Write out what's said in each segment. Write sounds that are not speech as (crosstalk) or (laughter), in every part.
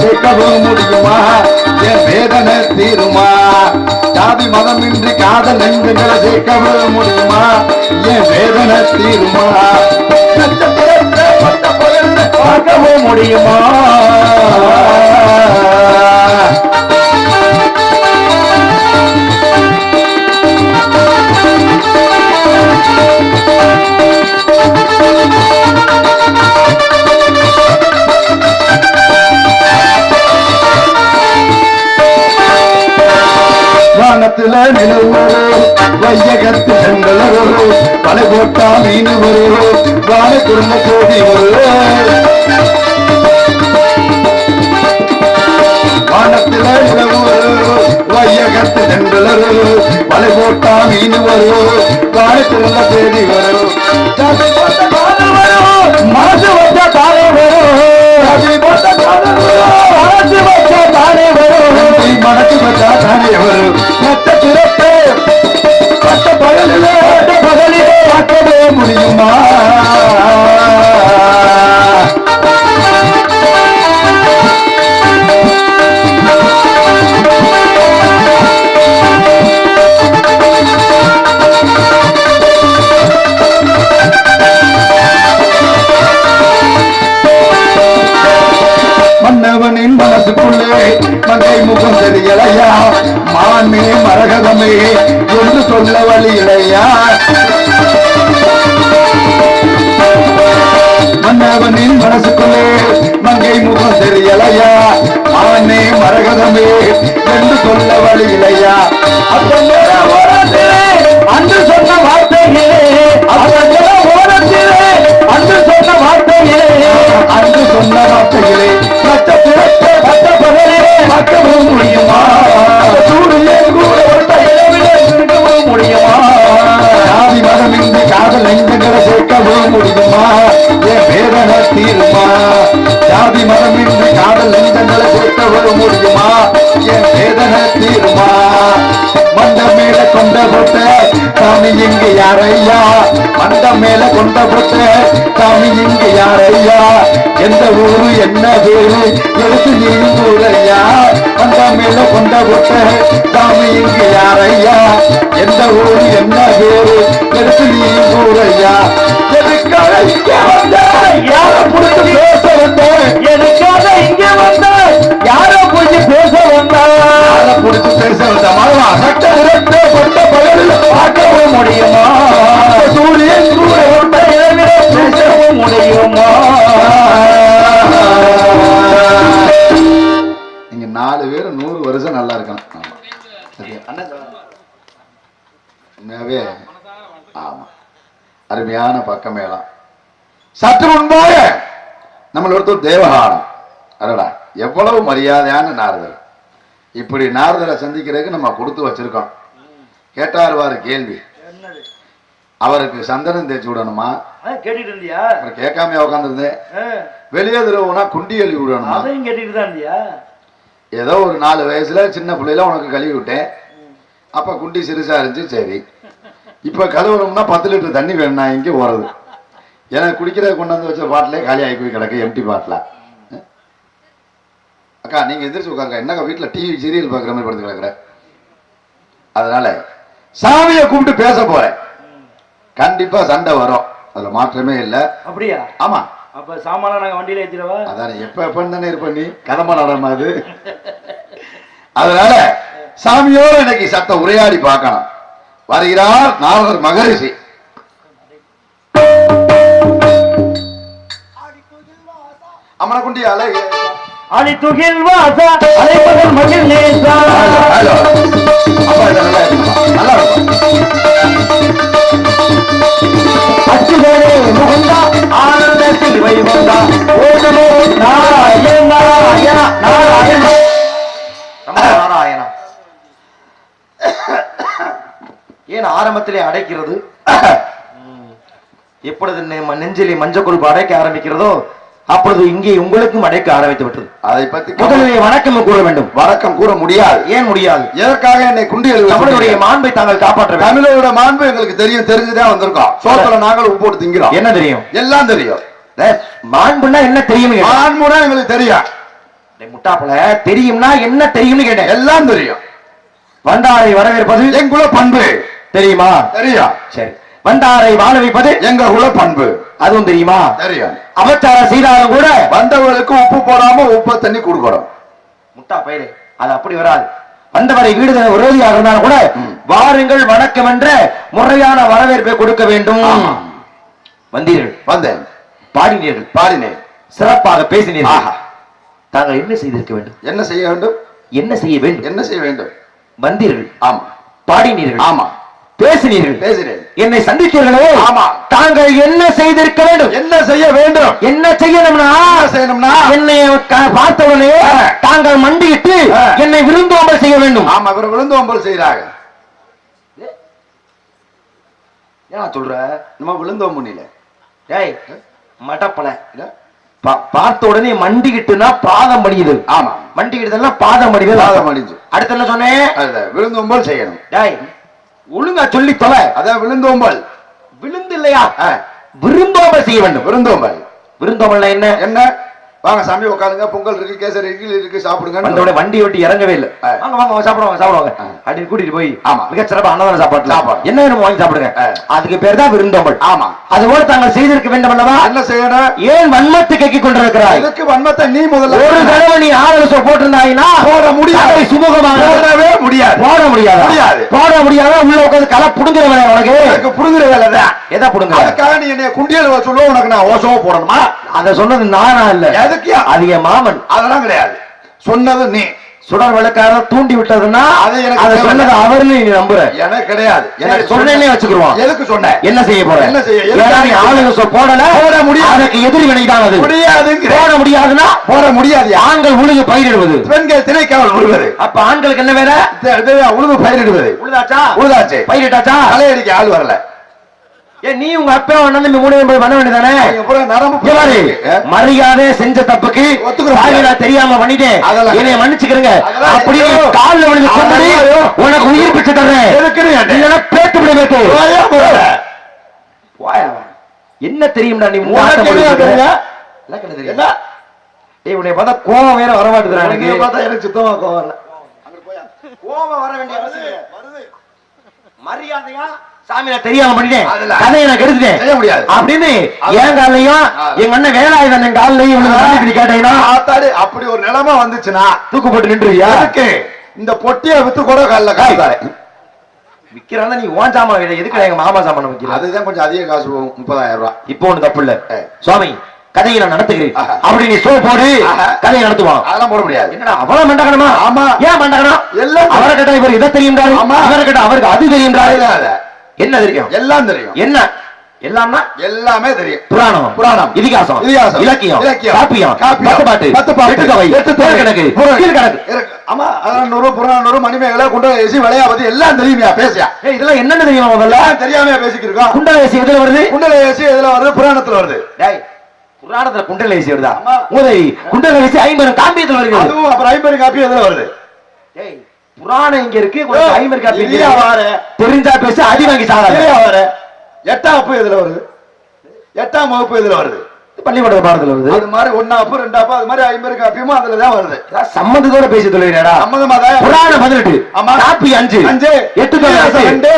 சேர்க்கவும் முடியுமா என் வேதனை தீருமா? ஜாதி மதமின்றி காதல் நெஞ்சங்களை சேர்க்கவும் முடியுமா என் வேதனை தீருமா? பார்க்கவும் முடியுமா? வையகத்து செங்கல் வலை போட்டா மீன் வரும் வாழ குடும்ப கோடி வரும் வானத்தில் நிலவு வையகத்து செங்கல் வலை போட்டா மீன் வரும் வாழ குடும்ப தேடி வரும் வரும் நீ தானே வரும் பட்ட பகலிலே பகலிலே பார்க்கவே முடியுமா? மேல கொண்ட சாமி இங்கு யாரையா? எந்த ஊரு என்ன பேரு? எடுத்து கூறையா? எதுக்காக வந்த? புடிச்சு சற்று முன்பாக. நம்மள ஒருத்தர் தேவகானம் அடடா எவ்வளவு மரியாதையான நாரதர். இப்படி நாரதரை சந்திக்கிறதுக்கு நம்ம கொடுத்து வச்சிருக்கோம். கேட்டாருவாரு கேள்வி. அவருக்கு சந்தனம் தேய்ச்சி விடணுமா? கேட்டுட்டு இருந்தியா? கேட்காம உட்காந்துருந்தேன் வெளியே திருவுனா குண்டி எழுதி விடணுமா? அதையும் கேட்டுட்டு தான் இருந்தியா? ஏதோ ஒரு நாலு வயசுல சின்ன பிள்ளையில உனக்கு கழுவி விட்டேன் அப்ப குண்டி சிறுசா இருந்துச்சு சரி. இப்ப கழுவணும்னா பத்து லிட்டர் தண்ணி வேணும்னா இங்கே ஓடுறது எனக்கு குடிக்கிற கொண்டு வந்து வச்ச பாட்டிலே காலி ஆகி போய் கிடக்கு எம்டி பாட்டில். அக்கா நீங்க எந்திரிச்சு உட்காருங்க. என்னக்கா வீட்டுல டிவி சீரியல் பார்க்குற மாதிரி படுத்து கிடக்குற? அதனால சாமியை கூப்பிட்டு பேச போறேன். கண்டிப்பா சண்டை வரும். அதுல மாற்றமே இல்லை. அப்படியா? ஆமா. அப்ப சாமான் நாங்க வண்டியில ஏத்திடவா? அதானே எப்ப எப்பன்னு தானே இருப்ப நீ? கடமை நடமா அது? அதனால சாமியோட இன்னைக்கு சத்த உரையாடி பார்க்கணும். வருகிறார் நாரதர் மகரிஷி. அமனக்குண்டி அலை. அடி துகில் வாசா அலைப்பதன் மகிழ் நேசா. அச்சுதனே முகந்தா ஆனந்தத்தில் வைவந்தா ஓதமோ நாராயண நாராயண நாராயண. நாராயணா. ஏன் ஆரம்பத்திலே அடைக்கிறது? (laughs) எப்பொழுது நெஞ்சிலே மஞ்சள் கொழுப்பு அடைக்க ஆரம்பிக்கிறதோ அப்பொழுது இங்கே உங்களுக்கும் அடைக்க ஆரம்பித்து விட்டது. அதை பத்தி முதலிலே வணக்கம் கூற வேண்டும். வணக்கம் கூற முடியாது. ஏன் முடியாது? எதற்காக என்னை குண்டி எழுதி தமிழுடைய மாண்பை தாங்கள் காப்பாற்ற தமிழோட மாண்பு எங்களுக்கு தெரியும் தெரிஞ்சுதான் வந்திருக்கோம். சோத்துல நாங்கள் உப்பு போட்டு திங்கிறோம். என்ன தெரியும்? எல்லாம் தெரியும். மாண்புன்னா என்ன தெரியும் மாண்புனா எங்களுக்கு தெரியும் முட்டாப்பல தெரியும்னா என்ன தெரியும்னு கேட்டேன். எல்லாம் தெரியும். வந்தாரை வரவேற்பது எங்குல பண்பு. தெரியுமா? தெரியும். சரி. வந்தாரை வாழ வைப்பது எங்க குல பண்பு அதுவும் தெரியுமா? தெரியும். அபச்சாரம் செய்தாலும் கூட வந்தவர்களுக்கு உப்பு போடாம உப்பு தண்ணி கொடுக்கணும். முட்டா பயிரு அது அப்படி வராது. வந்தவரை வீடு விரோதியாக இருந்தாலும் கூட வாருங்கள் வணக்கம் என்ற முறையான வரவேற்பை கொடுக்க வேண்டும். வந்தீர்கள். வந்தேன். பாடினீர்கள். பாடினேன். சிறப்பாக பேசினீர்கள். தாங்கள் என்ன செய்திருக்க வேண்டும்? என்ன செய்ய வேண்டும்? என்ன செய்ய வேண்டும்? என்ன செய்ய வேண்டும்? வந்தீர்கள். ஆமா. பாடினீர்கள். ஆமா. பேசினீர்கள். பேசினேன். என்னை சந்தித்தீர்களே? ஆமா. தாங்கள் என்ன செய்திருக்க வேண்டும்? என்ன செய்ய வேண்டும்? என்ன செய்யணும்னா? செய்யணும்னா? என்னை பார்த்தவுடனே தாங்கள் மண்டியிட்டு. என்னை விருந்தோம்பல் செய்ய வேண்டும். ஆமா இவர் விழுந்தோம்பல் செய்யறாங்க ஏன் சொல்ற? நம்ம விழுந்தோம்புனில டேய் மடப்பல. பா- பார்த்த உடனே மண்டிக்கிட்டுனா பாதம் மடியுது ஆமா. மண்டிக்கிட்டுனா பாதம் மடியுது பாதம் அடிஞ்சு அடுத்து என்ன சொன்னேன்? விழுந்தோம்பல் செய்யணும். டேய் ஒழுங்கா சொல்லி தொலை அதான் விழுந்தோம்பல். விழுந்து இல்லையா விருந்தோம்பல் செய்ய வேண்டும். விருந்தோம்பல். விருந்தோம்பல்னா என்ன? என்ன? வாங்க சாமி உட்காருங்க. பொங்கல் இருக்கு கேசரி இருக்கு இருக்கு சாப்பிடுங்க. வந்தோட வண்டி இறங்கவே இல்ல. வாங்க வாங்க வாங்க, சாப்பிடுவாங்க சாப்பிடுவாங்க. அப்படின்னு கூட்டிட்டு போய் ஆமா. மிக சிறப்பா அன்னதான சாப்பாடு சாப்பாடு. என்ன வேணும் வாங்கி சாப்பிடுங்க. அதுக்கு பேர் தான் விருந்தோம்பல். ஆமா. அதுபோல தாங்கள் செய்திருக்க வேண்டும் அல்லவா? என்ன செய்யணும்? ஏன் வன்மத்தை கேட்கிக் கொண்டிருக்கிறாய்? இதுக்கு வன்மத்தை நீ முதல்ல ஒரு தடவை நீ ஆலோசனை போட்டிருந்தாயினா போட முடியாது. அதை சுமூகமாக முடியாது. போட முடியாது? முடியாது. போட முடியாத? உள்ள உட்காந்து களை புடுங்குறவன் உனக்கு? எனக்கு புடுங்குற வேலை தான் எதை புடுங்குற? அதுக்காக நீ என்னைய குண்டியல் சொல்லுவோம் உனக்கு நான் ஓசமா போடணுமா? அத சொன்னது நானா இல்ல. எதுக்குயா? அது என் மாமன். அதெல்லாம் கிடையாது. சொன்னது நீ. சுடர் விளக்கார தூண்டி விட்டதுன்னா அது எனக்கு. சொன்னது அவர்னு நீ நம்புற. எனக்கு கிடையாது. எனக்கு சொன்னேனே. வச்சுக்கிருவான் எதுக்கு சொன்ன என்ன செய்ய போற? என்ன செய்ய? ஆளுங்க போடல. போட முடியாது. அதுக்கு எதிரி வினைதான் அது. முடியாதுங்கிற. போட முடியாதுன்னா போட முடியாது ஆண்கள் உழுது பயிரிடுவது. பெண்கள் திணைக்காவல் உழுவது. அப்ப ஆண்களுக்கு என்ன இது உழுது பயிரிடுவது. உழுதாச்சா? உழுதாச்சு. பயிரிட்டாச்சா? தலையடிக்க ஆள் வரல. நீ உங்க அப்பா தம்பி மூணு பண்ண வேண்டியதானே? மரியாதை செஞ்ச தப்புக்கு நான் தெரியாம பண்ணிட்டேன் என்னைய மன்னிச்சுக்கிறேங்க. ஐயோ. கால்ல விழுந்து கொண்டு ஐயோ. உனக்கு உயிர் பிச்சு தர்றேன். பேத்து விட. போயா. என்ன தெரியும்டா நீ என்ன ஏய், உன்னைய பார்த்தா கோவம் வேற வர மாட்டேதுடா எனக்கு. எனக்கு பார்த்தா எனக்கு சுத்தமா கோவம் வரல. கோவம் வர வேண்டிய அவசியம் இல்லை. மரியாதையா சாமி நான் தெரியாம பண்ணிட்டேன். கதையை நான் கெடுத்துட்டேன். அப்படின்னு என் காலையும். எங்க அண்ணன் வேலாயுதன் என் காலையும் நீ கேட்டீங்கன்னா அப்படி ஒரு நிலைமை வந்துச்சுன்னா தூக்கு போட்டு நின்றுவியா இந்த பொட்டியை வித்து கூட காலில் காசு தரேன் விக்கிறான் நீ ஓன் சாமான் எதுக்கு எங்க மாமா சாமான வைக்கிற அதுதான் கொஞ்சம் அதிக காசு போகும் முப்பதாயிரம் ரூபாய் இப்போ ஒண்ணு தப்பு இல்ல. சுவாமி கதையை நான் நடத்துகிறேன். அப்படி நீ சோ போடு. கதையை நடத்துவான் அதெல்லாம் போட முடியாது என்னடா அவ்வளவு மண்டகணமா ஆமா. ஏன் மண்டகணம் எல்லாம் அவரை கேட்டா இவர் இதை தெரியும்டாரு ஆமா. அவரை கேட்டா அவருக்கு அது தெரியாத. என்ன தெரியும்? எல்லாம் தெரியும். என்ன? எல்லாம்னா? எல்லாமே தெரியும். புராணம். புராணம். இதிகாசம். இதிகாசம். இலக்கியம். இலக்கியம். காப்பியம். காப்பியம். பத்து பாட்டு பத்து பாட்டு. எட்டு தொகை. கணக்கு புராணம். இருக்கு. ஆமா நூறு புறநானூறு மணிமேகலை குண்டலேசி விளையா பத்தி எல்லாம் தெரியுமியா? பேசியா? இதெல்லாம் என்னன்னு தெரியுமா முதல்ல? எல்லாம் தெரியாம பேசிக்கிருக்கோம்? குண்டலேசி எதுல வருது? குண்டலேசி எதுல வருது? புராணத்துல வருது. டேய் புராணத்துல குண்டலேசி வருதா. உதவி. குண்டலேசி ஐம்பது காப்பியத்துல அதுவும் அப்புறம் ஐம்பது காப்பி எதுல வருது? டேய் புராணம் இங்க இருக்கு. இங்க இல்லையா இருக்கு. வாரு. தெரிஞ்சா பேச அடி வாங்கி இல்லையா வாரு. எட்டாம் வகுப்பு எதுல வருது? எட்டாம் வகுப்பு எதுல வருது? பள்ளிக்கூட பாடத்துல வருது. அது மாதிரி ஒன்னாப்பு ரெண்டாப்பு அது மாதிரி ஐம்பது காப்பியுமா அதுலதான் வருது. இதெல்லாம் சம்மந்தத்தோட பேசி தொழுகிறடா சம்மதமா தான். புராணம் பதினெட்டு ஆமா. காப்பி அஞ்சு அஞ்சு. எட்டு. ரெண்டு.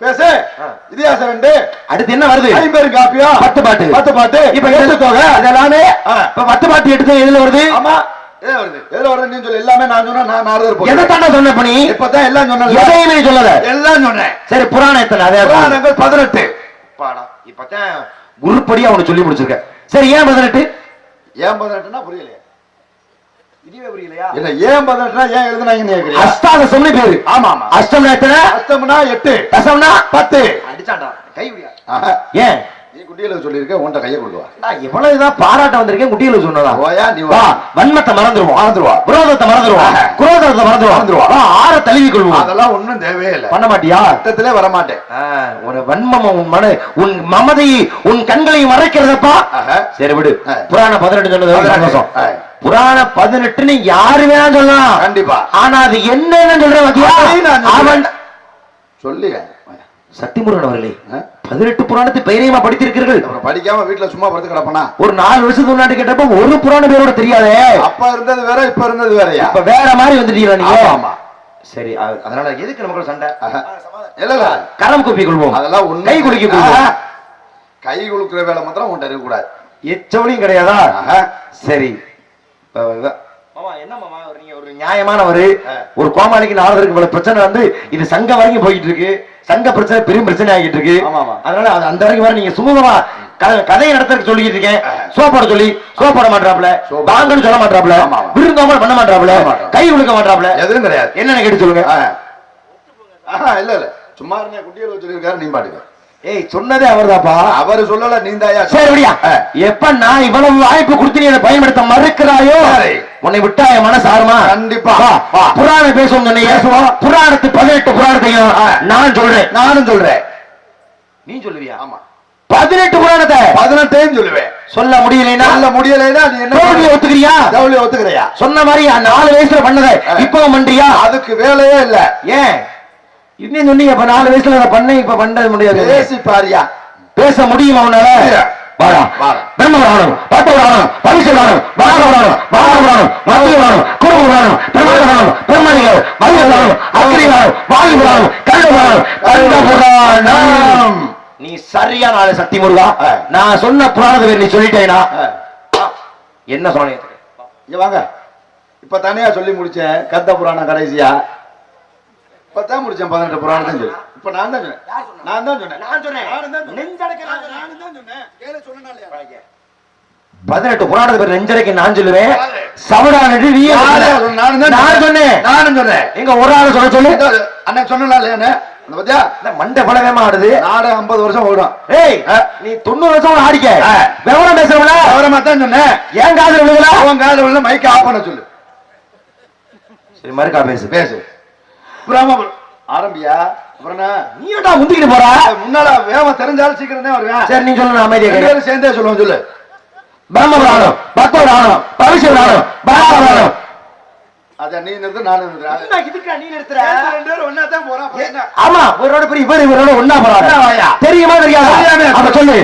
பேசு. இதிகாசம் ரெண்டு. அடுத்து என்ன வருது? ஐம்பது காப்பியா? பத்து பாட்டு. பத்து பாட்டு. இப்ப எட்டு தொகை அதெல்லாமே பத்து பாட்டு எட்டு தொகை எதுல வருது? ஆமா. எதுல வருது நீ சொல்லு. எல்லாமே நான் சொன்னா நான் நாரதர் எதை போறேன் தாண்டா சொன்ன பண்ணி இப்பதான் எல்லாம் சொன்னேன் எதையுமே சொல்லல. எல்லாம் சொன்னேன். சரி புராணம் எத்தனை அதே. புராணங்கள் பதினெட்டு. பாடா இப்பதான் உருப்படியா அவனுக்கு சொல்லி முடிச்சிருக்க சரி ஏன் பதினெட்டு? ஏன் பதினெட்டுனா புரியலையா. இதுவே புரியலையா? இல்ல ஏன் பதினெட்டுனா ஏன் எழுதுனாங்கன்னு கேக்குறியா அஷ்டாதசம்னு பேரு. ஆமா ஆமா. அஷ்டம் எத்தனை? அஷ்டம்னா எட்டு. தசம்னா? பத்து. அடிச்சாண்டா கை. ஏன்? நீ குட்டியில சொல்லியிருக்க கையை கொண்டு வா. நான் எவ்வளவுதான் பாராட்ட வந்திருக்கேன் குட்டியில சொன்னதா? போயா நீ வா வன்மத்தை மறந்துருவோம் மறந்துருவா. விரோதத்தை. குரோதத்தை மறந்துருவா. ஆற தழுவி கொள்வோம். அதெல்லாம் ஒண்ணும் தேவையே இல்ல பண்ண மாட்டியா? சட்டத்திலே வர மாட்டேன் ஒரு வன்மம் உன் மன உன் மமதையை உன் கண்களை மறைக்கிறதப்பா. சரி விடு. புராண பதினெட்டு சொன்னது. புராண பதினெட்டுன்னு யாரு வேணா சொல்லலாம். கண்டிப்பா. ஆனா அது என்னன்னு சொல்றேன். அவன் சொல்லி சத்தியமுருகன் அவர்களே? பதினெட்டு புராணத்தை பெயரையுமா படித்திருக்கிறீர்கள்? படிக்காம வீட்டுல சும்மா படுத்து கிடப்பனா? ஒரு நாலு வருஷத்துக்கு முன்னாடி கேட்டப்ப ஒரு புராண பேரோட தெரியாதே. அப்ப இருந்தது வேற இப்ப இருந்தது வேறயா? இப்ப வேற மாதிரி வந்துட்டீங்களா நீங்க? ஆமா, ஆமா. சரி அதனால எதுக்கு நமக்கு சண்டை. இல்ல இல்ல கரம் குப்பி கொள்வோம். அதெல்லாம் ஒண்ணு கை குலுக்கி கொள்வோம். ஆஹா. கை குலுக்குற வேலை மாத்திரம் உன்ட்ட இருக்க கூடாது எச்சவனையும் கிடையாதா. சரி. இப்ப இவ- மாமா என்ன மாமா ஒரு நியாயமானவர். ஒரு கோமாளிக்கு நாலதற்கு இவ்வளவு பிரச்சனை வந்து இது சங்க வரைக்கும் போயிட்டு இருக்கு. சங்க பிரச்சனை பெரும் பிரச்சனை ஆகிட்டு இருக்கு. அதனால அது அந்த வரைக்கும் வர நீங்க சுமூகமா கதையை நடத்துறதுக்கு சொல்லிட்டு இருக்கேன். சோப்பாட சொல்லி சோப்பாட மாட்டாப்ல. வாங்கன்னு சொல்ல மாட்டாப்ல. விருந்தோம்பல் பண்ண மாட்டாப்ல. கை கொடுக்க மாட்டாப்ல எதுவும் கிடையாது. என்னன்னு கேட்டு சொல்லுங்க? இல்ல இல்ல. சும்மா இருந்தே குட்டியில் சொல்லியிருக்காரு நீ பாட்டுக்க. ஏய் சொன்னதே அவர்தாப்பா அவரு சொல்லல நீந்தாயா? சரி விடியா. ஆ. எப்ப நான் இவ்வளவு வாய்ப்பு கொடுத்து நீ பயன்படுத்த மறுக்கிறாயோ. உன்னை விட்டா என் மனசு ஆறுமா? கண்டிப்பா. புராணம் பேசுவோம் பேசுவோம். புராணத்து பதினெட்டு புராணத்தையும். நான் சொல்றேன். நானும் சொல்றேன். நீ சொல்லுவியா? ஆமா. பதினெட்டு புராணத்தை பதினெட்டையும் சொல்லுவேன். சொல்ல முடியலைன்னா? சொல்ல முடியலைன்னா நீ என்ன ஒத்துக்கிறியா? ஒத்துக்கிறியா? சொன்ன மாதிரி நாலு வயசுல பண்ணதை ஆ. இப்பவும் பண்றியா? அதுக்கு வேலையே இல்ல. ஏன்? இன்னும் சொன்னீங்க? இப்ப நாலு வயசுல அதை பண்ண இப்ப பண்ண முடியாது. பேசி பாரியா பேச முடியுமா இல்ல. வாடா. பிரம்ம புராணம் பட்ட புராணம் பவிஷ்ய புராணம் பாரத புராணம் பாரத புராணம் மத்திய புராணம் குடும்ப புராணம் பிரம்ம புராணம் பிரம்மணிகள் மதிய புராணம் அக்னி புராணம் வாயு புராணம் கருட புராணம் கருட புராணம் நீ சரியான ஆளு சக்தி முருகா. நான் சொன்ன புராணத்தை பேர் நீ சொல்லிட்டேனா. என்ன சொன்னீங்க இங்க வாங்க. இப்ப தனியா சொல்லி முடிச்சேன். கந்த புராணம் கடைசியா. இப்பதான் முடிச்சேன் பதினெட்டு புராணத்தையும் சொல்லி இப்ப நான் தான் சொன்னேன். நான் தான் நான் நான் தான் பதினெட்டு புராணத்தை பேர் நெஞ்சரைக்கு நான் சொல்லுவேன். சவடானது நீ நானே சொன்னேன். நானும் சொன்னேன். எங்க ஒரு ஆளு சொல்ல சொல்லு. அண்ணன் சொன்னா இல்லையா அந்த பத்தியா? மண்டை பலவேமா ஆடுது? நாடு ஐம்பது வருஷம் ஓடும். ஏய் நீ தொண்ணூறு வருஷம் ஆடிக்க. விவரம் பேசுறவங்கள கவனமா தான் சொன்னேன். ஏன் காதல் விழுகல? அவன் கால உள்ள மைக்க ஆஃப் பண்ண சொல்லு. சரி மறுக்கா பேசு. பேசு. புராம ஆரம்பியா? நீ முந்திக்கிட்டு போற? முன்னால வேகம் தெரிஞ்சாலும் சீக்கிரம் தான் வருவேன். சரி நீ சொல்லு நான் அமைதியா சேர்ந்தே சொல்லுவோம் சொல்லு. பிரம்ம புராணம் பக்த புராணம் பவிஷ்ய புராணம் பாரத புராணம் அத நீ நிறுத்து நானும் நிறுத்துறேன். இதுக்கா நீ நிறுத்துற? ரெண்டு பேரும் தான் அப்புறம் என்ன? ஆமா இவரோட பெரிய இவர் இவரோட ஒன்னா போறாங்க? தெரியுமா தெரியாதா. அப்ப சொல்லு.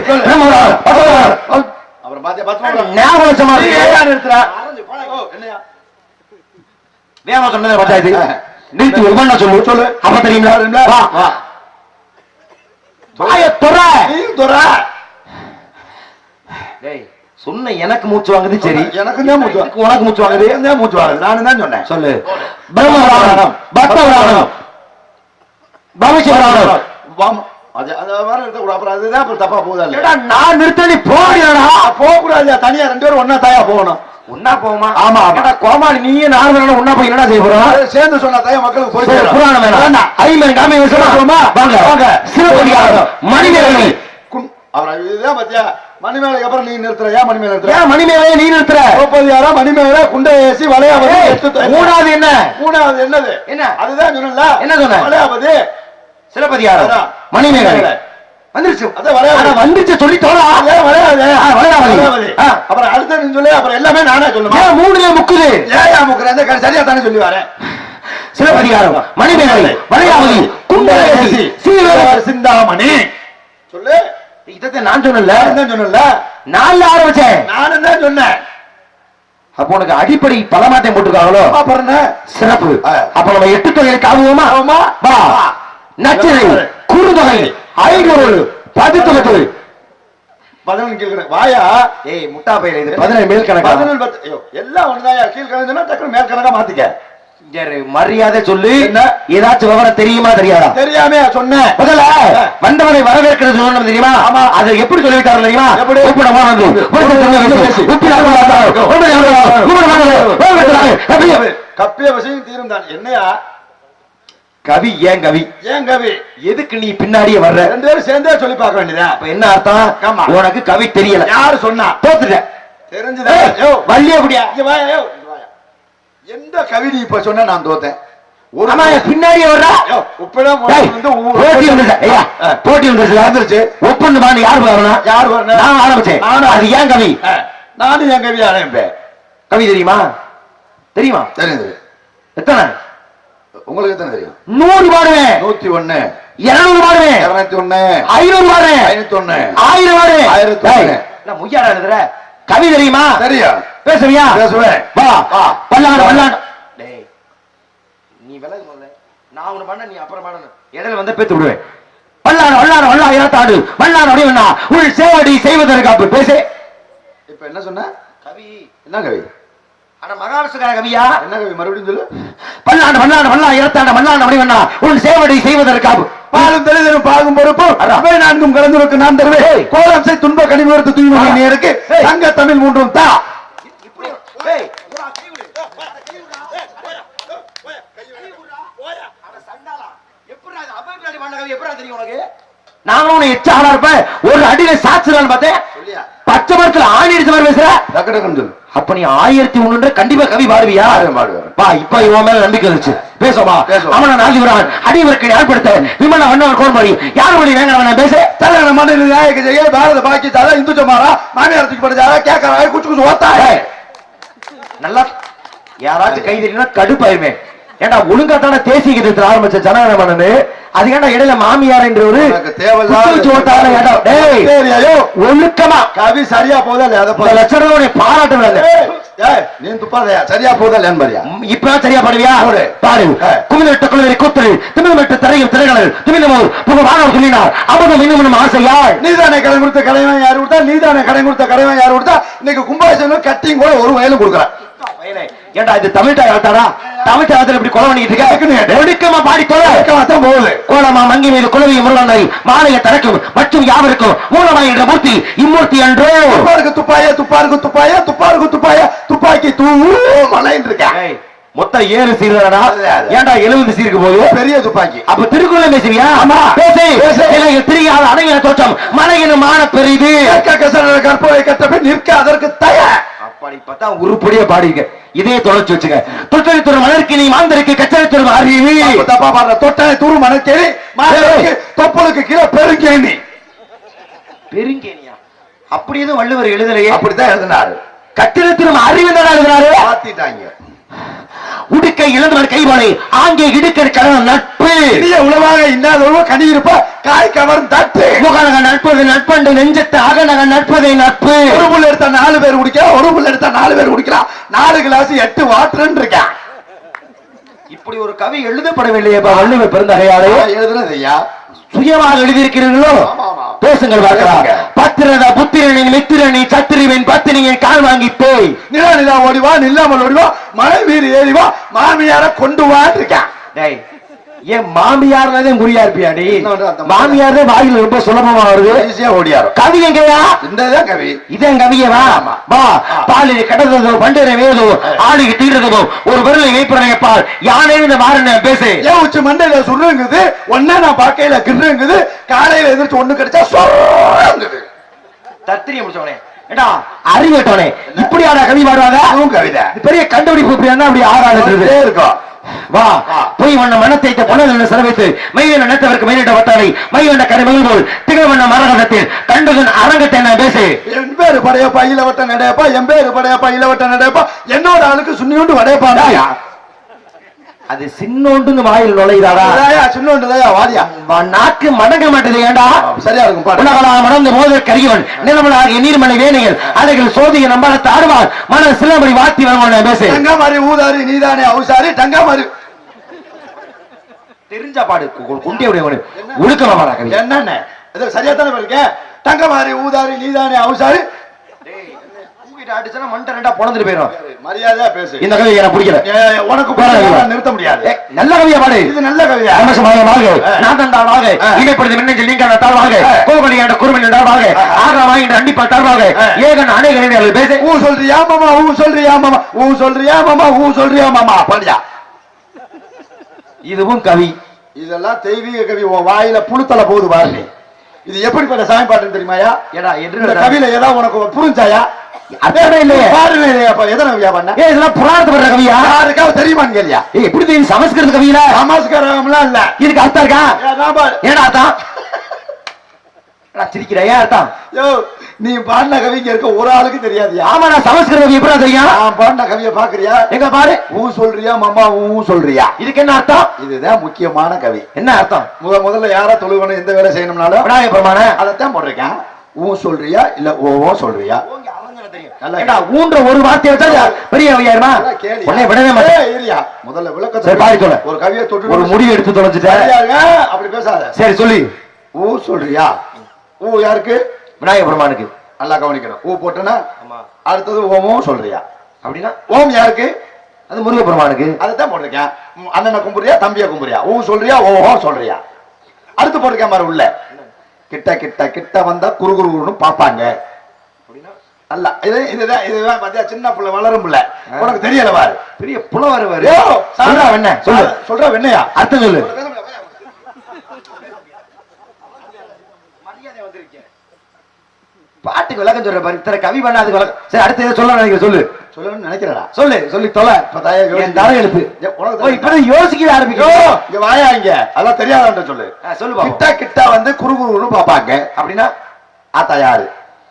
அப்புறம் பாத்தியா பத்து ஞாபகம் வச்ச மாதிரி நிறுத்துற? சொன்னதை பத்தாது (laughs) நிறுத்தி ஒவ்வொன்னா சொல்லு சொல்லு. அப்ப தெரியுங்களா? வா. வாய துற துற. டேய் சொன்ன எனக்கு மூச்சு வாங்குது சரி எனக்கும் தான் மூச்சு வாங்குது. உனக்கு மூச்சு வாங்குது தான் மூச்சு வாங்குது. நானும் தான் சொன்னேன் சொல்லு பிரம்ம புராணம் பக்த புராணம் பவிஷ்ய புராணம் வாமா. அது அது வேற நிறுத்தக்கூடாது. அப்புறம் அதுதான் அப்புறம் தப்பா போகுதா நான் நிறுத்த போறியாடா போகக்கூடாது தனியா ரெண்டு பேரும் ஒன்னா தாயா போகணும் ஒன்னா போமா? ஆமா. ஏடா கோமாளி நீயே பேரும் ஒன்னா போய் என்னடா செய்ய போறோம் சேர்ந்து சொன்னா தாயா மக்களுக்கு போய் சரி, சேரும். புராணம் வேணாம். ஐம்பது காமி சொல்லுமா வாங்க. வாங்க. சிவபதிகாரம். மணிமேகலை. அப்புறம் இதுதான் பாத்தியா மணிமேலைக்கு அப்புறம் நீ நிறுத்துற. ஏன் மணிமேலை நிறுத்துற? ஏன் நீ நிறுத்துற? சிவப்பதிகாரம் மணிமேலை குண்டை ஏசி வளையாபதி மூணாவது என்ன? மூணாவது என்னது? என்ன? அதுதான் சொன்னல என்ன சொன்ன? வளையாபதி. சிலப்பதிகாரம். அதான். வந்துருச்சு. அதான். அட, வந்துருச்சு சொல்லி தோறா ஏன் வளையாபதி ஆ, வளையாபதி. வளையாபதி. ஆ. அப்புறம் அடுத்த நீ சொல்லு அப்புறம் எல்லாமே நானே சொல்லுமா ஏன் மூணுல முக்குது? ஏயா கடைசி சரியா தானே சொல்லி வரேன் சிலப்பதிகாரம் மணிமேகலை வளையாபதி குண்டலகேசி சீவக சிந்தாமணி? சொல்லு. இதத்தை நான் சொன்னல தான் சொன்னல நான்ல ஆரம்பிச்சேன் நானும் தான் சொன்னேன். அப்ப உனக்கு அடிப்படை பலமாட்டம் போட்டுருக்காங்களோ? அப்புறம்? சிறப்பு. அப்ப நம்ம எட்டு தொகையில் காவுவோமா. நச்சினை குறுந்தொகை ஐநூறு பதித்தொகை பதினொன்று கீழ்கணக்கு வாயா? ஏய் முட்டா பையில இது. பதினேழு மேல் கணக்கா? பதினொன்று பத்து ஐயோ எல்லாம் ஒண்ணுதாயா கீழ்கணக்கு சொன்னா டக்குனு மேல் கணக்கா மாத்திக்க. மரியாதை சொல்லு. என்ன? ஏதாச்சும் விவரம் தெரியுமா தெரியாதா? தெரியாம சொன்னேன் முதல்ல வந்தவனை வரவேற்கிறது சொல்லணும் தெரியுமா? ஆமா. அதை எப்படி சொல்லிவிட்டாரு தெரியுமா? எப்படி? கப்பிய விஷயம் தீரும் தான். என்னையா? கவி ஏன் கவி? ஏன் கவி? எதுக்கு நீ பின்னாடியே வர்ற? ரெண்டு பேரும் சேர்ந்தே சொல்லி பார்க்க வேண்டியதா? அப்ப என்ன அர்த்தம்? ஆமா. உனக்கு கவி தெரியல. யாரு சொன்னா? தோத்துட்ட. தெரிஞ்சுதா. வள்ளியே அப்படியா இங்க வாயா, யோ, இங்க வாயா. எந்த கவி நீ இப்ப சொன்ன நான் தோத்தேன்? பின்னாடியே வர்றா. போட்டி வந்துருச்சு. ஐயா ஆ. போட்டி வந்துருச்சு. வந்துருச்சு. ஒப்பந்தமா யார் வரணும்? யார் வரணும்? நான் ஆரம்பிச்சேன். அது ஏன் கவி? நானும் என் கவி ஆரம்பிப்பேன். கவி தெரியுமா? தெரியுமா? தெரியுது எத்தனை? உங்களுக்கு எத்தனை தெரியும்? நூறு பாடுவேன் நூத்தி ஒண்ணு. இருநூறு பாடுவேன் இருநூத்தி ஒண்ணு. ஐநூறு பாடுவேன் ஐநூத்தி ஒண்ணு. ஆயிரம் பாடுவேன் ஆயிரத்தி ஒண்ணு. முய்யாரா எழுதுற கவி தெரியுமா? சரியா பேசுவியா? பேசுவேன். வா வா. பல்லாண்டு பல்லாண்டு. டேய் நீ விலகு முதல்ல. நான் ஒண்ணு பண்ண நீ அப்புறம் பண்ணணும் இடையில வந்து பேத்து விடுவேன். பல்லாண்டு வல்லாண்டு வல்லாயிரத்தாண்டு வல்லாண்டு அப்படின்னா உள் சேவடி செய்வதற்கு அப்படி பேசு. இப்ப என்ன சொன்ன? கவி. என்ன கவி? ஆனா மகாவிஷ்ணுக்கார கவியா? என்ன கவி மறுபடியும் சொல்லு. பல்லாண்டு வல்லாண்டு வல்லாயிரத்தாண்டு வல்லாண்டு அப்படின்னா உள் சேவடி செய்வதற்கு பாலும் தெளிதலும் பாகும் பொறுப்பு. அவை நான்கும் கலந்துருக்கு நான் தருவேன் கோலம்சை துன்ப கனிமூர்த்து தூய்மை நேருக்கு. சங்க தமிழ் மூன்றும் தா. நானும் உன்னை எச்ச ஆளா இருப்பேன். ஒரு அடியில சாச்சுறான்னு பார்த்தேன். பச்சை மரத்துல ஆணி அடிச்ச மாதிரி பேசுற. டக்கு டக்குன்னு சொல்லு. அப்ப நீ ஆயிரத்தி ஒண்ணுன்ற கண்டிப்பா கவி பாடுவியா? பா இப்ப இவன் மேல நம்பிக்கை இருந்துச்சு பேசுவா அவன நாதிபுரான் அடிவருக்கு யாழ்படுத்த விமான வண்ணவர் கோர்மொழி யார் மொழி வேங்க அவன பேச. தலைவர மண்ணில் நாயக ஜெய பாரத பாக்கித்தாரா இந்து சமாரா மாமியார் தூக்கி படுத்தாரா கேட்கறா குச்சு குச்சு ஓத்தா நல்லா யாராச்சும் கை தெரியும்னா கடுப்பாயிருமே. ஏன்டா ஒழுங்கா தானே தேசிய கீதத்தில் ஆரம்பிச்ச ஜனகணமனு அது ஏன்டா இடையில மாமியார் என்ற ஒரு ஒழுக்கமா. கவி சரியா போதா உன்னை பாராட்டுவேன் நீ துப்பாதையா சரியா போதா இல்லையான்னு பாரியா இப்ப சரியா பாடுவியா? பாடு. பாடு ஆ. குமிழ்விட்ட குழுவை கூத்தல் திமிழ்விட்ட திரையும் திரைகளல் திமிழமோர் புக வானவர் சொல்லினார். அமுதம் இன்னும் ஆசையாள் நீதானே கடன் கொடுத்த கடைவன் யாரு கொடுத்தா? நீதானே கடன் கொடுத்த கடைவன் யாரு கொடுத்தா? இன்னைக்கு கும்பாபிஷேகம் கட்டிங் கூட ஒரு வயலும் கொடுக்குறேன் ஏன்டா இது தமிழ் தாத்தாடா தமிழ் தாத்தில் இப்படி கொலை பண்ணிட்டு இருக்க? ஒடுக்கமா பாடி தொலை தான் போகுது. கோலமா மங்கி மீது குலவி முருகனை மாலையை தரக்கும் மற்றும் யாவருக்கும் மூலமாய் என்ற மூர்த்தி இம்மூர்த்தி என்றோ துப்பாருக்கு துப்பாய துப்பாருக்கு துப்பாய துப்பாருக்கு துப்பாய துப்பாக்கி தூ மலைன்னு இருக்கேன் மொத்தம் ஏழு அது. ஏன்டா எழுபது சீருக்கு போகுது? பெரிய துப்பாக்கி. அப்ப திருக்குறளை பேசுவியா? தெரியாத அடங்கின தோற்றம் மலையின மான பெரிது. கற்பனை கட்டப்பை நிற்க அதற்கு தயார் அப்படி பார்த்தா உருப்படியா பாடிங்க இதே தொலைச்சு வச்சுங்க தொட்டரித்துறை மலர்க்கு நீ மாந்தருக்கு கச்சரித்துறை அறிவு தப்பு பாடுற. தொட்டனை தூரு மாதவருக்கு தொப்பலுக்கு கீழே பெருங்கேணி. பெருங்கேனியா அப்படி எதுவும் வள்ளுவர் எழுதலையே? அப்படித்தான் எழுதினாரு. கட்டிடத்திலும் அறிவு தான் எழுதினாரு? மாத்திட்டாங்க. உடுக்கை இழந்தவர் கைவாளை ஆங்கே இடுக்கர் கடன் நட்பு. இனிய உணவாக இன்னாதவோ கனி இருப்ப காய் கவர்ந்து தட்டு முகநக நட்பது நட்பண்டு நெஞ்சத்து அகநக நட்பதை நட்பு. ஒரு புல் எடுத்தா நாலு பேர் குடிக்கலாம் ஒரு புல் எடுத்தா நாலு பேர் குடிக்கலாம். நாலு கிளாஸ் எட்டு வாட்டர்ன்னு இருக்கேன். இப்படி ஒரு கவி எழுதப்படவில்லையே வள்ளுவர் பெருந்தகையாலே. எழுதுனது ஐயா. சுயமாக எழுதியிருக்கிறீர்களோ. பேசுங்கள் பார்க்கலாம். பத்திரத புத்திரனின் மித்திரனி சத்திரிவின் பத்தினியின் கால் வாங்கி போய் நிலா நிலா ஓடிவா நில்லாமல் ஓடிவா மழை மீறி ஏறிவா மாமியார கொண்டு இருக்கேன் டேய் ஏன் மாமியார்னதே குறியா இருப்பியா நீ என்ன பண்ற, அந்த மாதிரி. மாமியார் தான் வாயில ரொம்ப சுலபமா வருது. ஈஸியா ஓடியாரும். கவி எங்கயா? இந்ததான் கவி. இதன் கவியவா. வா பாலில் கடந்ததோ பண்டரை வேதோ ஆளுக்கு தீர்றதோ ஒரு விரலை வைப்புறங்க பால் யானே இந்த மாறன பேசு. ஏன் உச்சி மண்டையில சுருங்குது? ஒன்னா நான் பார்க்கையில கிருங்குது. காலையில எதிர்த்து ஒண்ணு கிடைச்சா சொல்லுங்குது தத்திரிய முடிச்சவனே. ஏடா அறிவட்டவனே இப்படி ஆடா கவி பாடுவாங்க? கவிதை. பெரிய கண்டுபிடிப்பு இப்படி இருந்தா அப்படி வந்துட்டே இருக்கும். வா. போய் வண்ண மனத்தை பொன்னதன் செலவித்து மையன நேத்தவருக்கு மயிலிட்ட வட்டாளை மையண்ட கரை மயில் போல் திகழ்வண்ண மரகதத்தில் கண்டதன் அரங்கத்தை நான் பேசு. என் பேரு படையப்பா இளவட்ட நடையப்பா என் பேரு படையப்பா இளவட்ட நடையப்பா என்னோட ஆளுக்கு சுண்ணியோண்டு வடையப்பா. அது சின்னோண்டுன்னு வாயில் நுழையுதாடா? சின்னோண்டு வாடியா வா- நாக்கு மடங்க மாட்டேது ஏண்டா? சரியா இருக்கும் உலகளா மணந்த மோதல் கரியவன் நிலமலாகிய நீர்மலை வேணைகள் அலைகள் சோதிய நம்பாலத்து ஆடுவார் மன சிலம்படி வாத்தி வருவான் பேசு. டங்கா மாதிரி ஊதாரி நீதானே அவுசாரி டங்கா மாதிரி தெரிஞ்ச பாடு குண்டிய உடையவனு ஒழுக்கமா என்னன்னு சரியா தானே இருக்க டங்க மாதிரி ஊதாரி நீதானே அவுசாரி தூக்கிட்டு அடிச்சா மண்டை ரெண்டா பொழந்துட்டு போயிடும் மரியாதையா பேசு. இந்த கவி எனக்கு பிடிக்கல. உனக்கு கவிதை. நிறுத்த முடியாது. நல்ல கவியா பாடு. இது நல்ல கவியா. நாதந்தாவாக ஆ. இடைப்படுது மின்னஞ்சல் நீங்க தாழ்வாக. ஆ. கோபலி என்ற என்றாவாக. ஆகா என்ற அண்டிப்பா தாழ்வாக. ஆ. ஏகன் அநேக பேச ஊ சொல்றியா மாமா ஊ சொல்றியா மாமா ஊ சொல்றியா மாமா ஊ சொல்றியா மாமா படியா இதுவும் கவி. இதெல்லாம் தெய்வீக கவி. உன் வாயில புழுத்தல போகுது பாரு நீ. இது எப்படிப்பட்ட சாமி பாட்டுன்னு தெரியுமாயா ஏடா என்று கவியில ஏதாவது உனக்கு புரிஞ்சாயா? அதானே இல்லையே பாருங்க அப்ப? எதனை கவியா பண்ண? ஏய் இதெல்லாம் புராணத்து பண்ற கவியா யாருக்காவது தெரியுமான்னு கேளியா? ஏய் எப்படி தெரியும் சமஸ்கிருத கவியில? நமஸ்காரம்லாம் இல்ல. இதுக்கு அர்த்தம் இருக்கா? ஏ, நான் பாரு. ஏடா அர்த்தம்? நான் சிரிக்கிறேன் ஏன் அர்த்தம்? யோ நீ பாடின கவிங்க இருக்க ஒரு ஆளுக்கு தெரியாதியா? ஆமா நான் எப்படி தெரியும்? நான் பாடின கவிய பாக்குறியா? எங்க பாரு. ஊ சொல்றியா மாமா ஊ சொல்றியா? இதுக்கு என்ன அர்த்தம்? இதுதான் முக்கியமான கவி. என்ன அர்த்தம்? முத முதல்ல யாரா தொழுவணும் எந்த வேலை செய்யணும்னாலும் விநாயக பெருமான. அதைத்தான் போட்டிருக்கேன். ஊ சொல்றியா இல்ல ஓவோ சொல்றியா? ஊன்ற ஒரு வார்த்தையை வச்சா பெரிய கேளியா. உன்னை விடவே மாட்டேன். முதல்ல சரி, பாடி சொல்லு. ஒரு கவியை தொட்டு ஒரு முடிவு எடுத்து தொலைச்சிட்டேன்? அப்படி பேசாத. சரி சொல்லி. ஊ சொல்றியா? ஊ யாருக்கு? விநாயக பெருமானுக்கு. நல்லா கவனிக்கணும். ஊ போட்டுனா அடுத்தது ஓமும் சொல்றியா? அப்படின்னா ஓம் யாருக்கு? அது முருக பெருமானுக்கு. அதைத்தான் போட்டிருக்கேன். ம், அண்ணனை கும்புறியா தம்பியை கும்புறியா ஊ சொல்றியா ஓஹோ சொல்றியா? அடுத்து போட்டிருக்கேன் பாரு உள்ள. கிட்ட கிட்ட கிட்ட வந்தா குரு குருன்னு அல்ல. இது இதுதான் இதுதான் பாத்தியா சின்ன புள்ள வளரும் புள்ள. உனக்கு தெரியல பாரு. பெரிய புலவர் வரு சொல்றா என்ன? சொல்லு. சொல்றா வெண்ணையா அர்த்தம் சொல்லு. பாட்டுக்கு விளக்கம் சொல்ற பாரு. இத்தனை கவி பண்ண அதுக்கு விளக்கம். சரி அடுத்து எதை சொல்ல நினைக்கிற சொல்லு. சொல்லணும்னு நினைக்கிறடா. சொல்லு சொல்லி தொலை. என் தலை எழுப்பு. ஏ, உனக்கு இப்பதான் யோசிக்கவே ஆரம்பிக்கும் இங்க வாயா இங்க. அதெல்லாம் தெரியாதான்ற சொல்லு. சொல்லு. கிட்ட கிட்ட வந்து குரு குருன்னு பாப்பாங்க. அப்படின்னா ஆத்தா யாரு?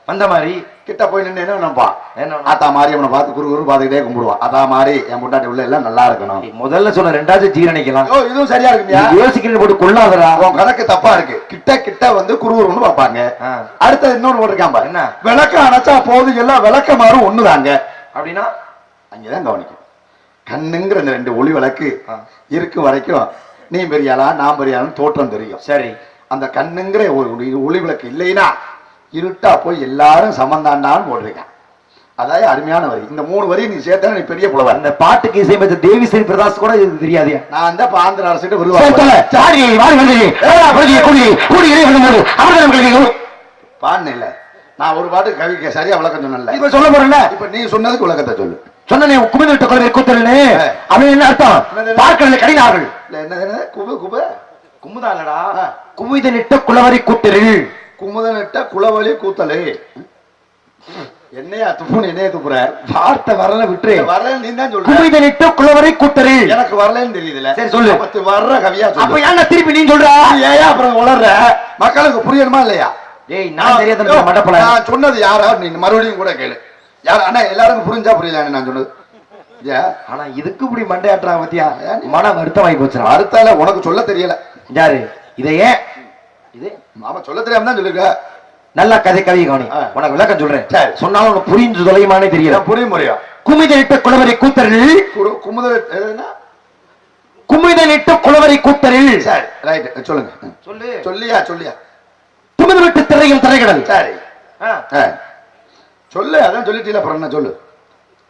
வந்த மாதிரி கிட்ட போய் நின்று என்ன நினைப்பா என்ன ஆத்தா மாதிரி அவனை பார்த்து குரு குரு பார்த்துக்கிட்டே கும்பிடுவான் அதா மாதிரி என் முட்டாட்டி உள்ள எல்லாம் நல்லா இருக்கணும். முதல்ல சொன்ன ரெண்டாவது ஜீரணிக்கலாம். ஐயோ இதுவும் சரியா இருக்குமியா? யோசிக்கிறேன் போட்டு கொள்ளாதரா உன் கணக்கு தப்பா இருக்கு. கிட்ட கிட்ட வந்து குரு குருன்னு பார்ப்பாங்க. அடுத்தது இன்னொன்னு போட்டிருக்கான் பாரு. என்ன? விளக்க அணைச்சா போதும் எல்லாம் விளக்க மாறும் ஒண்ணுதாங்க. அப்படின்னா? அங்கதான் கவனிக்கும். கண்ணுங்கிற இந்த ரெண்டு ஒளி விளக்கு ஆ. இருக்கு வரைக்கும் நீ பெரியாளா நான் பெரியாளான்னு தோற்றம் தெரியும். சரி. அந்த கண்ணுங்கிற ஒரு ஒளி விளக்கு இல்லைன்னா இருட்டா போய் எல்லாரும் சமந்தாண்டான்னு போட்டிருக்கேன். அதாவது அருமையான வரி. இந்த மூணு வரி நீ சேர்த்தா நீ பெரிய புலவர். அந்த பாட்டுக்கு இசையமைச்ச தேவி ஸ்ரீ பிரதாஸ் கூட இது தெரியாதியா நான் ஆந்திர விடும்போது, அமிர்தம் கிடைக்கும். பாடின இல்ல. நான் ஒரு பாட்டு கவிக்கு சரியா விளக்கம் சொன்னேன்ல. இப்ப சொல்ல போறேன்ல. இப்ப நீ சொன்னதுக்கு விளக்கத்தை சொல்லு. சொன்னனே குமிழ் விட்ட குழந்தை கூத்தல்னு ஆ. அவன் என்ன அர்த்தம்? பார்க்கல கடினார்கள் இல்ல என்ன குபு குபு? குமுதாலடா ஆ. குமிதனிட்ட குளவரி கூத்தரில் குமுதனிட்ட குளவழி கூத்தலு. என்னையா துப்புன்னு என்னைய துப்புற? வார்த்தை வரல விட்டுரு. வரலன்னு நீ தான் சொல்ற. குமிதனிட்ட குளவரி கூத்தரில் எனக்கு வரலன்னு தெரியுதுல சரி, சொல்லு. அப்ப வர்ற கவியா அப்ப சொல்லு ஏன்டா திருப்பி நீ சொல்ற? ஏன் அப்புறம் உளர்ற? மக்களுக்கு புரியணுமா இல்லையா? ஏய் நான் தெரியாத மட்டப்பல நான் சொன்னது யாரா? நீ மறுபடியும் கூட கேளு. யார்? அண்ணா எல்லாருக்கும் புரிஞ்சா புரியல நான் சொன்னது. ஆனா இதுக்கு இப்படி மண்டையாட்டுறா பத்தியா? மன வருத்தமாயி போச்சுடா. அடுத்தால உனக்கு சொல்ல தெரியல. யாரு? இதை ஏன் இது மாமா சொல்ல தெரியாம தான் சொல்லிருக்க. நல்லா கதை கவி கவனி. உனக்கு விளக்கம் சொல்றேன். சரி. சொன்னாலும் உனக்கு புரிஞ்சு தொலையுமானே தெரியல. ஏன் புரிய முடியும் குமிதனிட்ட குளவரி கூத்தரில் குமுதல் எதுனா குமிதனிட்ட குளவரி கூத்தரில் சரி ரைட் சொல்லுங்க. சொல்லு. சொல்லியா சொல்லியா? துமிதவிட்டு திரையும் திரைகடல் சரி. சொல்லு அதான் சொல்லிட்டீல அப்புறம் என்ன சொல்லு?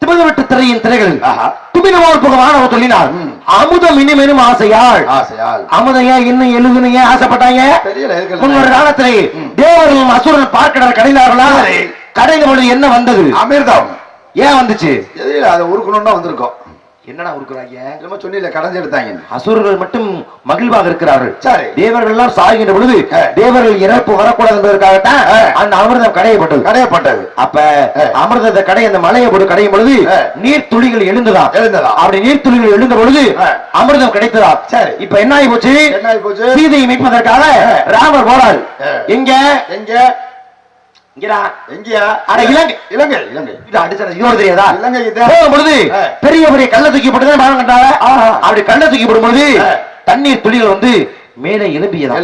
திமிதவிட்டு திரையின் திரைகளில் ஆஹா. துமிதமோர் புகவானவ சொல்லினார். அமுதம் இனிமேனும் ஆசையாள் ஆசையால். அமுதம் ஏன் இன்னும் எழுதுன்னு ஏன் ஆசைப்பட்டாங்க? முன்னொரு காலத்திலே தேவர்களும் அசுரன் பார்க்கடல் கடைந்தார்களா. கடைந்த பொழுது என்ன வந்தது? அமிர்தம். ஏன் வந்துச்சு? அதை உருக்கணும்னா வந்திருக்கோம். என்னடா உருக்குறாங்க என்னமோ சொன்னில கடைஞ்சு எடுத்தாங்க அசுரர்கள் மட்டும் மகிழ்வாக இருக்கிறார்கள் சரி. தேவர்கள் எல்லாம் சாகின்ற பொழுது. தேவர்கள் இறப்பு வரக்கூடாது என்பதற்காகத்தான். அந்த அமிர்தம் கடையப்பட்டது கடையப்பட்டது அப்ப. அமிர்தத்தை கடை அந்த மலையை போட்டு கடையும் பொழுது. நீர் துளிகள் எழுந்ததாம் எழுந்ததாம். அப்படி நீர் துளிகள் எழுந்த பொழுது. அமிர்தம் கிடைத்ததா சரி. இப்ப என்ன ஆகி போச்சு என்ன ஆகி போச்சு சீதையை மீட்பதற்காக. ராமர் போறாரு. எங்க எங்க பெரிய பெரிய கல்ல தூக்கி ஆஹா. அப்படி கல்ல தூக்கி போடும் பொழுது ஆ. தண்ணீர் துளிகள் வந்து மேலே எலும்பியதான்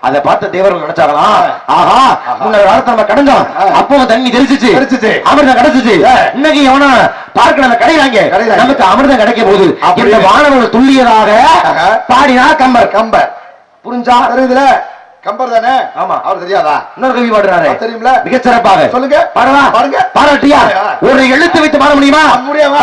அதை பார்த்த தேவர்கள் நினைச்சாங்களாம் ஆ. ஆஹா. முன்னர் காலத்துல நம்ம கடந்தோம். அப்போ தண்ணி தெரிச்சிச்சு தெரிச்சுச்சு. அமிர்தம் கிடைச்சிச்சு. இன்னைக்கு எவனா பார்க்கணும் கடைறாங்க கடைறாங்க. நமக்கு அமிர்தம் கிடைக்க போகுது. அப்படி. வானவர்கள் துல்லியதாக. பாடினா கம்பர். கம்பர். புரிஞ்சா? தெரியுதுல கம்பர் தானே? ஆமா. அவர் தெரியாதா? இன்னொரு கவி பாடுறாரு. தெரியுமில மிகச் சிறப்பாக சொல்லுங்க. பாடவா பாருங்க பாராட்டியா. ஒரு எழுத்து வைத்து பாட முடியுமா? முடியாமா?